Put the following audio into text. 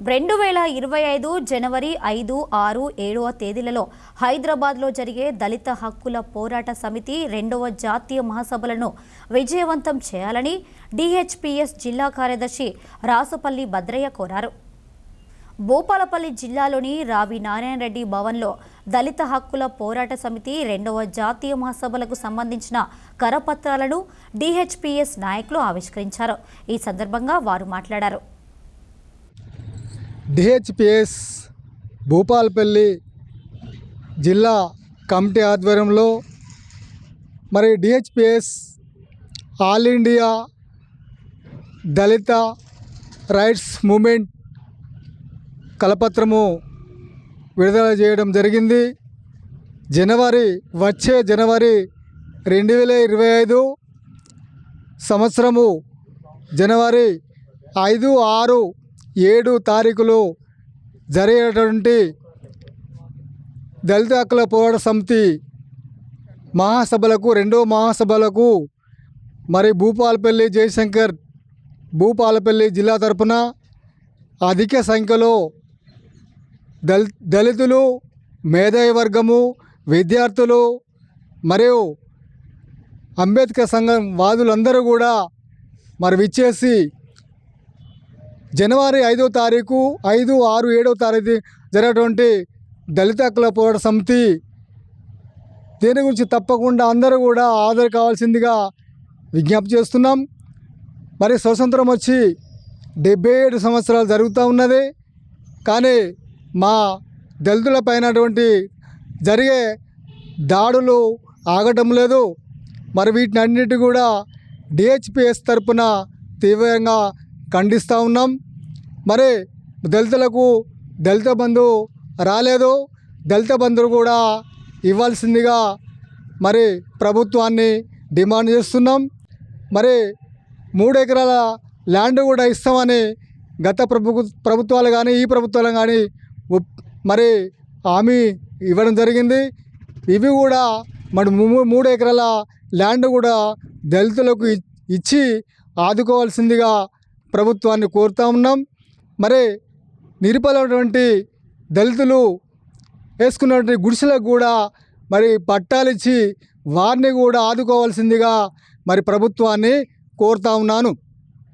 రెండు వేల ఇరవై ఐదు జనవరి ఐదు ఆరు ఏడవ తేదీలలో హైదరాబాద్లో జరిగే దళిత హక్కుల పోరాట సమితి రెండవ జాతీయ మహాసభలను విజయవంతం చేయాలని డిహెచ్పిఎస్ జిల్లా కార్యదర్శి రాసుపల్లి భద్రయ్య కోరారు. భూపాలపల్లి జిల్లాలోని రావి నారాయణ రెడ్డి భవన్లో దళిత హక్కుల పోరాట సమితి రెండవ జాతీయ మహాసభలకు సంబంధించిన కరపత్రాలను డిహెచ్పిఎస్ నాయకులు ఆవిష్కరించారు. ఈ సందర్భంగా వారు మాట్లాడారు. డిహెచ్పిఎస్ భూపాలపల్లి జిల్లా కమిటీ ఆధ్వర్యంలో మరి DHPS all India Dalit rights movement కలపత్రము విడుదల చేయడం జరిగింది. జనవరి వచ్చే జనవరి రెండు వేల ఇరవై ఐదు సంవత్సరము జనవరి ఐదు ఆరు ఏడు తారీఖులు జరిగేటువంటి దళిత హక్కుల పోరాట సమితి మహాసభలకు రెండో మహాసభలకు మరి భూపాలపల్లి జయశంకర్ భూపాలపల్లి జిల్లా తరపున అధిక సంఖ్యలో దళి దళితులు మేధావి వర్గము విద్యార్థులు మరియు అంబేద్కర్ సంఘం వాదులందరూ కూడా మరి విచ్చేసి జనవరి ఐదో తారీఖు ఐదు ఆరు ఏడో తారీఖు జరిగినటువంటి దళిత హక్కుల పోరాట సమితి. దీని గురించి తప్పకుండా అందరూ కూడా హాజరు కావాల్సిందిగా విజ్ఞప్తి చేస్తున్నాం. మరి స్వతంత్రం వచ్చి డెబ్బై ఏడు సంవత్సరాలు జరుగుతూ ఉన్నది. కానీ మా దళితులపైనటువంటి జరిగే దాడులు ఆగటం లేదు. మరి వీటిని అన్నిటి కూడా డిహెచ్పిఎస్ తరపున తీవ్రంగా ఖండిస్తూ ఉన్నాం. మరి దళితులకు దళిత బంధు రాలేదు. దళిత బంధువులు కూడా ఇవ్వాల్సిందిగా మరి ప్రభుత్వాన్ని డిమాండ్ చేస్తున్నాం. మరి మూడు ఎకరాల ల్యాండ్ కూడా ఇస్తామని గత ప్రభు ప్రభుత్వాలు కానీ ఈ ప్రభుత్వాలు కానీ మరి హామీ ఇవ్వడం జరిగింది. ఇవి కూడా మరి మూడు ఎకరాల ల్యాండ్ కూడా దళితులకు ఇచ్చి ఆదుకోవాల్సిందిగా ప్రభుత్వాన్ని కోరుతా ఉన్నాం. మరి నిరుపలైనటువంటి దళితులు వేసుకున్నటువంటి గుడిసెలకు కూడా మరి పట్టాలిచ్చి వారిని కూడా ఆదుకోవాల్సిందిగా మరి ప్రభుత్వాన్ని కోరుతా ఉన్నాను.